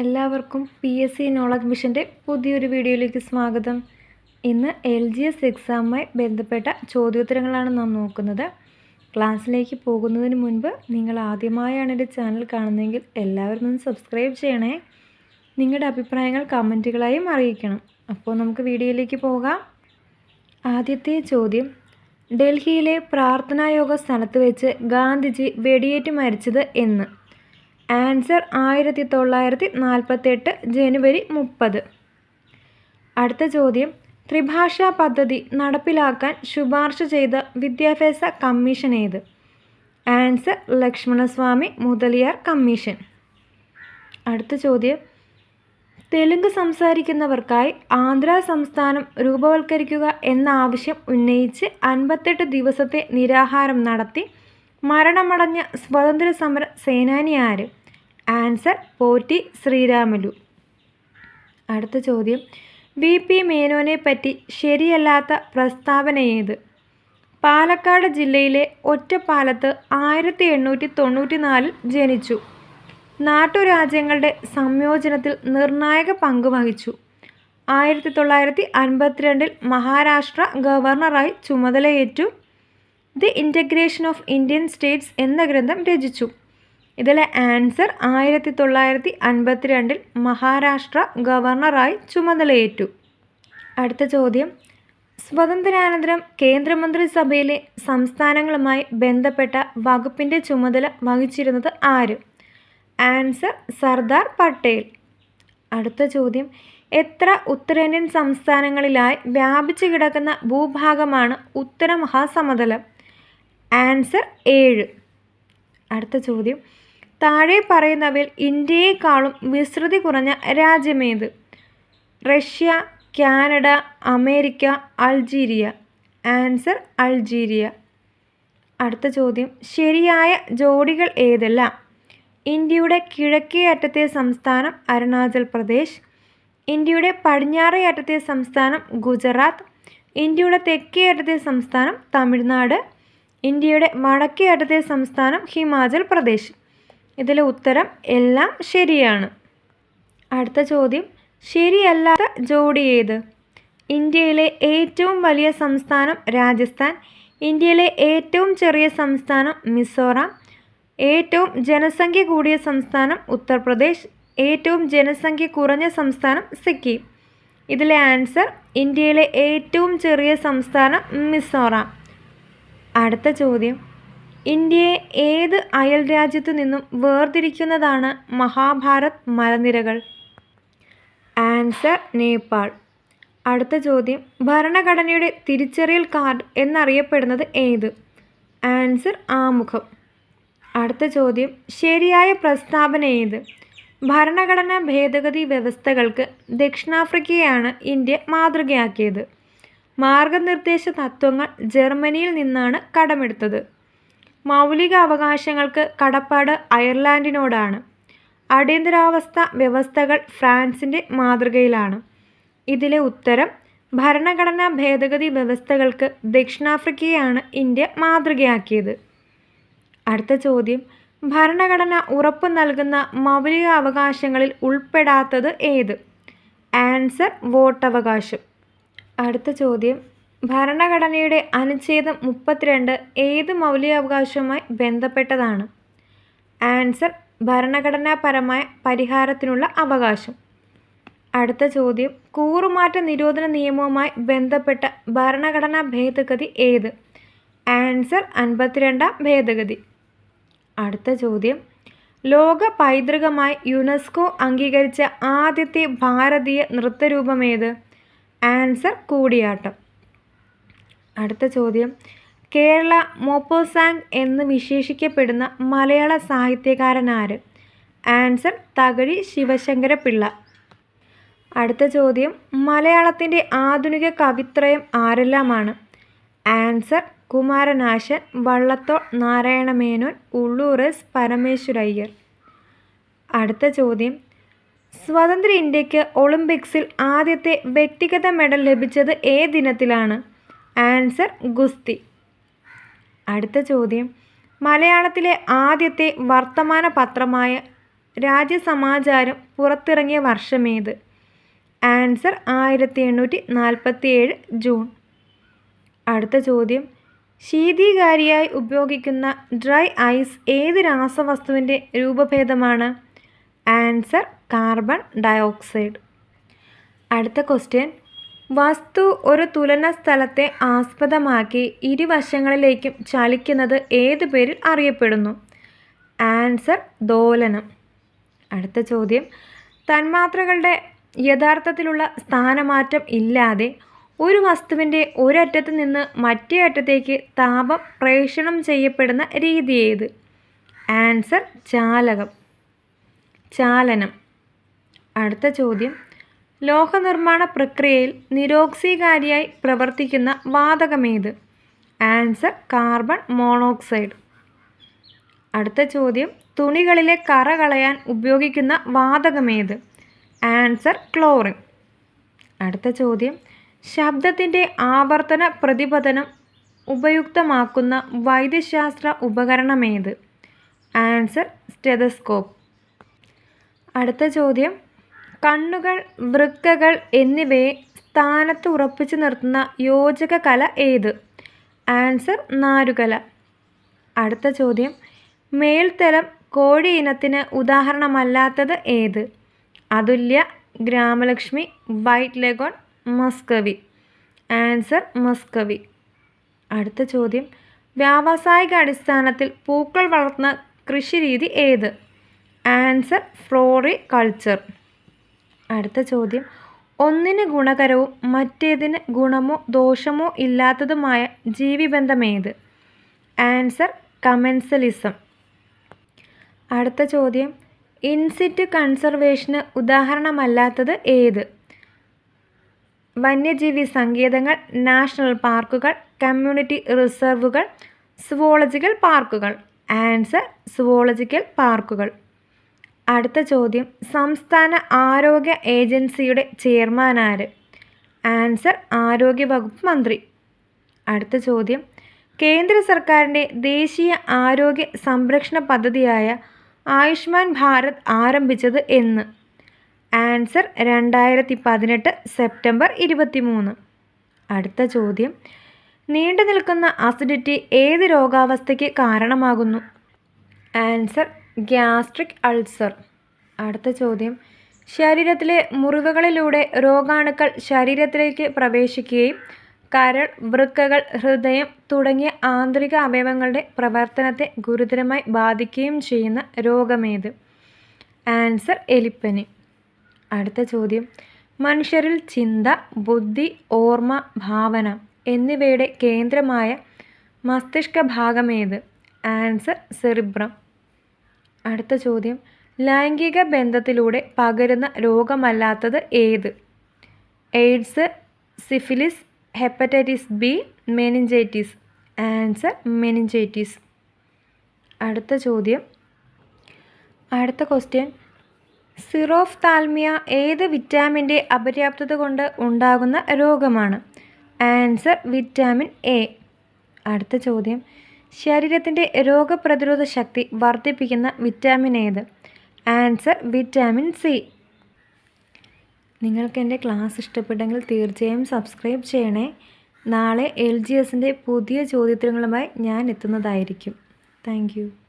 എല്ലാവർക്കും P S C knowledge മിഷന്റെ പുതിയൊരു വീഡിയോയിലേക്ക് സ്വാഗതം. ഇന്ന് എൽ ജി എസ് എക്സാമുമായി ബന്ധപ്പെട്ട ചോദ്യോത്തരങ്ങളാണ് നാം നോക്കുന്നത്. ക്ലാസ്സിലേക്ക് പോകുന്നതിന് മുൻപ് നിങ്ങൾ ആദ്യമായാണ് എന്റെ ചാനൽ കാണുന്നതെങ്കിൽ എല്ലാവരും ഒന്ന് സബ്സ്ക്രൈബ് ചെയ്യണേ. നിങ്ങളുടെ അഭിപ്രായങ്ങൾ കമന്റുകളായും അറിയിക്കണം. അപ്പോൾ നമുക്ക് വീഡിയോയിലേക്ക് പോകാം. ആദ്യത്തെ ചോദ്യം. ഡൽഹിയിലെ പ്രാർത്ഥനായോഗ സ്ഥലത്ത് വെച്ച് ഗാന്ധിജി വെടിയേറ്റ് മരിച്ചത് എന്ന്. ആൻസർ ആയിരത്തി തൊള്ളായിരത്തി നാൽപ്പത്തെട്ട് ജനുവരി മുപ്പത്. അടുത്ത ചോദ്യം. ത്രിഭാഷാ പദ്ധതി നടപ്പിലാക്കാൻ ശുപാർശ ചെയ്ത വിദ്യാഭ്യാസ കമ്മീഷൻ ഏത്? Answer Lakshmanaswami Mudaliar commission. അടുത്ത ചോദ്യം. തെലുങ്ക് സംസാരിക്കുന്നവർക്കായി ആന്ധ്ര സംസ്ഥാനം രൂപവൽക്കരിക്കുക എന്ന ആവശ്യം ഉന്നയിച്ച് അൻപത്തെട്ട് ദിവസത്തെ നിരാഹാരം നടത്തി മരണമടഞ്ഞ സ്വാതന്ത്ര്യ സമര സേനാനി ആര്? ആൻസർ പോറ്റി ശ്രീരാമലു. അടുത്ത ചോദ്യം. വി. പി. മേനോനെ പറ്റി ശരിയല്ലാത്ത പ്രസ്താവന ഏത്? പാലക്കാട് ജില്ലയിലെ ഒറ്റപ്പാലത്ത് ആയിരത്തി എണ്ണൂറ്റി തൊണ്ണൂറ്റി നാലിൽ ജനിച്ചു. നാട്ടുരാജ്യങ്ങളുടെ സംയോജനത്തിൽ നിർണായക പങ്ക് വഹിച്ചു. ആയിരത്തി തൊള്ളായിരത്തി അൻപത്തിരണ്ടിൽ മഹാരാഷ്ട്ര ഗവർണറായി ചുമതലയേറ്റു. The integration of Indian states എന്ന ഗ്രന്ഥം രചിച്ചു. ഇതിലെ ആൻസർ ആയിരത്തി തൊള്ളായിരത്തി അൻപത്തിരണ്ടിൽ മഹാരാഷ്ട്ര ഗവർണറായി ചുമതലയേറ്റു. അടുത്ത ചോദ്യം. സ്വതന്ത്രാനന്തരം കേന്ദ്രമന്ത്രിസഭയിലെ സംസ്ഥാനങ്ങളുമായി ബന്ധപ്പെട്ട വകുപ്പിന്റെ ചുമതല വഹിച്ചിരുന്നത് ആര്? ആൻസർ സർദാർ പട്ടേൽ. അടുത്ത ചോദ്യം. എത്ര ഉത്തരേന്ത്യൻ സംസ്ഥാനങ്ങളിലായി വ്യാപിച്ചു കിടക്കുന്ന ഭൂഭാഗമാണ് ഉത്തര മഹാസമതലം ആൻസർ ഏഴ്. അടുത്ത ചോദ്യം. താഴെ പറയുന്നവയിൽ ഇന്ത്യയെക്കാളും വിസ്തൃതി കുറഞ്ഞ രാജ്യമേത്? Russia Canada America Algeria. Answer Algeria. അടുത്ത ചോദ്യം. ശരിയായ ജോഡികൾ ഏതെല്ലാം? ഇന്ത്യയുടെ കിഴക്കേ അറ്റത്തെ സംസ്ഥാനം അരുണാചൽ പ്രദേശ് ഇന്ത്യയുടെ പടിഞ്ഞാറേ അറ്റത്തെ സംസ്ഥാനം ഗുജറാത്ത് ഇന്ത്യയുടെ തെക്കേ അറ്റത്തെ സംസ്ഥാനം തമിഴ്നാട് ഇന്ത്യയുടെ വടക്കേ അറ്റത്തെ സംസ്ഥാനം ഹിമാചൽ പ്രദേശ്. ഇതിലെ ഉത്തരം എല്ലാം ശരിയാണ്. അടുത്ത ചോദ്യം ശരിയല്ലാത്ത ജോഡി ഏത്? ഇന്ത്യയിലെ ഏറ്റവും വലിയ സംസ്ഥാനം രാജസ്ഥാൻ ഇന്ത്യയിലെ ഏറ്റവും ചെറിയ സംസ്ഥാനം മിസോറാം ഏറ്റവും ജനസംഖ്യ കൂടിയ സംസ്ഥാനം ഉത്തർപ്രദേശ് ഏറ്റവും ജനസംഖ്യ കുറഞ്ഞ സംസ്ഥാനം സിക്കിം. ഇതിലെ ആൻസർ ഇന്ത്യയിലെ ഏറ്റവും ചെറിയ സംസ്ഥാനം മിസോറാം. അടുത്ത ചോദ്യം. ഇന്ത്യയെ ഏത് അയൽ രാജ്യത്തു നിന്നും വേർതിരിക്കുന്നതാണ് മഹാഭാരത് മലനിരകൾ? ആൻസർ നേപ്പാൾ. അടുത്ത ചോദ്യം. ഭരണഘടനയുടെ തിരിച്ചറിയൽ കാർഡ് എന്നറിയപ്പെടുന്നത് ഏത്? ആൻസർ ആമുഖം. അടുത്ത ചോദ്യം. ശരിയായ പ്രസ്താവന ഏത്? ഭരണഘടനാ ഭേദഗതി വ്യവസ്ഥകൾക്ക് ദക്ഷിണാഫ്രിക്കയാണ് ഇന്ത്യ മാതൃകയാക്കിയത്. മാർഗനിർദ്ദേശ തത്വങ്ങൾ ജർമ്മനിയിൽ നിന്നാണ് കടമെടുത്തത്. മൗലിക അവകാശങ്ങൾക്ക് കടപ്പാട് അയർലാൻഡിനോടാണ്. അടിയന്തരാവസ്ഥ വ്യവസ്ഥകൾ ഫ്രാൻസിന്റെ മാതൃകയിലാണ്. ഇതിലെ ഉത്തരം ഭരണഘടനാ ഭേദഗതി വ്യവസ്ഥകൾക്ക് ദക്ഷിണാഫ്രിക്കയാണ് ഇന്ത്യ മാതൃകയാക്കിയത്. അടുത്ത ചോദ്യം ഭരണഘടന ഉറപ്പു നൽകുന്ന മൗലിക അവകാശങ്ങളിൽ ഉൾപ്പെടാത്തത് ഏത്? ആൻസർ വോട്ടവകാശം. അടുത്ത ചോദ്യം. ഭരണഘടനയുടെ അനുച്ഛേദം മുപ്പത്തിരണ്ട് ഏത് മൗലികാവകാശവുമായി ബന്ധപ്പെട്ടതാണ്? ആൻസർ ഭരണഘടനാപരമായ പരിഹാരത്തിനുള്ള അവകാശം. അടുത്ത ചോദ്യം. കൂറുമാറ്റ നിരോധന നിയമവുമായി ബന്ധപ്പെട്ട ഭരണഘടനാ ഭേദഗതി ഏത്? ആൻസർ അൻപത്തിരണ്ടാം ഭേദഗതി. അടുത്ത ചോദ്യം. ലോക പൈതൃകമായി യുനെസ്കോ അംഗീകരിച്ച ആദ്യത്തെ ഭാരതീയ നൃത്തരൂപമേത് ആൻസർ കൂടിയാട്ടം. അടുത്ത ചോദ്യം. കേരള മോപ്പോസാങ് എന്ന് വിശേഷിക്കപ്പെടുന്ന മലയാള സാഹിത്യകാരൻ ആര്? ആൻസർ തകഴി ശിവശങ്കര പിള്ള അടുത്ത ചോദ്യം. മലയാളത്തിന്റെ ആധുനിക കവിത്രയം ആരെല്ലാമാണ്? Answer Kumaranasan Vallathol Narayana Menon Ulloor S Parameswara Iyer. അടുത്ത ചോദ്യം. സ്വതന്ത്ര ഇന്ത്യയ്ക്ക് ഒളിമ്പിക്സിൽ ആദ്യത്തെ വ്യക്തിഗത മെഡൽ ലഭിച്ചത് ഏ ദിനത്തിലാണ്? ആൻസർ ഗുസ്തി. അടുത്ത ചോദ്യം. മലയാളത്തിലെ ആദ്യത്തെ വർത്തമാന പത്രമായ രാജ്യസമാചാരം പുറത്തിറങ്ങിയ വർഷമേത് ആൻസർ ആയിരത്തി എണ്ണൂറ്റി നാൽപ്പത്തി ഏഴ് ജൂൺ. അടുത്ത ചോദ്യം. ശീതീകാരിയായി ഉപയോഗിക്കുന്ന ഡ്രൈ ഐസ് ഏത് രാസവസ്തുവിന്റെ രൂപഭേദമാണ്? Answer carbon dioxide. അടുത്ത ക്വസ്റ്റ്യൻ. വസ്തു ഒരു തുലന സ്ഥലത്തെ ആസ്പദമാക്കി ഇരുവശങ്ങളിലേക്കും ചലിക്കുന്നത് ഏത് പേരിൽ അറിയപ്പെടുന്നു? ആൻസർ ദോലനം. അടുത്ത ചോദ്യം. തന്മാത്രകളുടെ യഥാർത്ഥത്തിലുള്ള സ്ഥാനമാറ്റം ഇല്ലാതെ ഒരു വസ്തുവിന്റെ ഒരറ്റത്ത് നിന്ന് മറ്റേ അറ്റത്തേക്ക് താപം പ്രേഷണം ചെയ്യപ്പെടുന്ന രീതി ഏത്? ആൻസർ ചാലകം. ചാലനം. അടുത്ത ചോദ്യം. ലോഹനിർമ്മാണ പ്രക്രിയയിൽ നിരോക്സീകാരിയായി പ്രവർത്തിക്കുന്ന വാതകമേത്? Answer carbon monoxide. അടുത്ത ചോദ്യം. തുണികളിലെ കറ കളയാൻ ഉപയോഗിക്കുന്ന വാതകമേത്? Answer chlorine. അടുത്ത ചോദ്യം. ശബ്ദത്തിന്റെ ആവർത്തന പ്രതിപതനം ഉപയുക്തമാക്കുന്ന വൈദ്യശാസ്ത്ര ഉപകരണമേത്? Answer stethoscope. അടുത്ത ചോദ്യം. കണ്ണുകൾ വൃക്കകൾ എന്നിവയെ സ്ഥാനത്ത് ഉറപ്പിച്ചു നിർത്തുന്ന യോജക കല ഏത്? ആൻസർ നാരുകല. അടുത്ത ചോദ്യം. മേൽത്തരം കോഴി ഇനത്തിന് ഉദാഹരണമല്ലാത്തത് ഏത്? Athulya Gramalakshmi white leghorn Muscovy. Answer Muscovy. അടുത്ത ചോദ്യം. വ്യാവസായിക അടിസ്ഥാനത്തിൽ പൂക്കൾ വളർത്തുന്ന കൃഷിരീതി ഏത്? ആൻസർ ഫ്ലോറി കൾച്ചർ അടുത്ത ചോദ്യം. ഒന്നിന് ഗുണകരവും മറ്റേതിന് ഗുണമോ ദോഷമോ ഇല്ലാത്തതുമായ ജീവിബന്ധമേത്? Answer commensalism. അടുത്ത ചോദ്യം. ഇൻസിറ്റ് കൺസർവേഷന് ഉദാഹരണമല്ലാത്തത് ഏത്? വന്യജീവി സങ്കേതങ്ങൾ നാഷണൽ പാർക്കുകൾ കമ്മ്യൂണിറ്റി റിസർവുകൾ സുവോളജിക്കൽ പാർക്കുകൾ. ആൻസർ സുവോളജിക്കൽ പാർക്കുകൾ. അടുത്ത ചോദ്യം. സംസ്ഥാന ആരോഗ്യ ഏജൻസിയുടെ ചെയർമാൻ ആര് ആൻസർ ആരോഗ്യ വകുപ്പ് മന്ത്രി. അടുത്ത ചോദ്യം. കേന്ദ്ര സർക്കാരിന്റെ ദേശീയ ആരോഗ്യ സംരക്ഷണ പദ്ധതിയായ ആയുഷ്മാൻ ഭാരത് ആരംഭിച്ചത് എന്ന്. ആൻസർ രണ്ടായിരത്തി പതിനെട്ട് സെപ്റ്റംബർ ഇരുപത്തി മൂന്ന് അടുത്ത ചോദ്യം. നീണ്ടു നിൽക്കുന്ന അസിഡിറ്റി ഏത് രോഗാവസ്ഥയ്ക്ക് കാരണമാകുന്നു? Answer gastric ulcer. അടുത്ത ചോദ്യം. ശരീരത്തിലെ മുറിവുകളിലൂടെ രോഗാണുക്കൾ ശരീരത്തിലേക്ക് പ്രവേശിക്കുകയും കരൾ വൃക്കകൾ ഹൃദയം തുടങ്ങിയ ആന്തരിക അവയവങ്ങളുടെ പ്രവർത്തനത്തെ ഗുരുതരമായി ബാധിക്കുകയും ചെയ്യുന്ന രോഗമേത്? ആൻസർ എലിപ്പനി. അടുത്ത ചോദ്യം. മനുഷ്യരിൽ ചിന്ത ബുദ്ധി ഓർമ്മ ഭാവന എന്നിവയുടെ കേന്ദ്രമായ മസ്തിഷ്ക ഭാഗമേത്? Answer cerebrum. അടുത്ത ചോദ്യം. ലൈംഗിക ബന്ധത്തിലൂടെ പകരുന്ന രോഗമല്ലാത്തത് ഏത്? AIDS syphilis hepatitis B meningitis. Answer meningitis. അടുത്ത ചോദ്യം. അടുത്ത ക്വസ്റ്റ്യൻ. സിറോഫ് താൽമിയ ഏത് വിറ്റാമിന്റെ അപര്യാപ്തത കൊണ്ട് ഉണ്ടാകുന്ന രോഗമാണ്? Answer vitamin A. അടുത്ത ചോദ്യം. ശരീരത്തിന്റെ രോഗപ്രതിരോധ ശക്തി വർദ്ധിപ്പിക്കുന്ന വിറ്റാമിൻ ഏത്? Answer vitamin C. നിങ്ങൾക്ക് എന്റെ ക്ലാസ് ഇഷ്ടപ്പെട്ടെങ്കിൽ തീർച്ചയായും സബ്സ്ക്രൈബ് ചെയ്യണേ. നാളെ എൽ ജി എസിന്റെ പുതിയ ചോദ്യോത്തരങ്ങളുമായി ഞാൻ എത്തുന്നതായിരിക്കും. താങ്ക്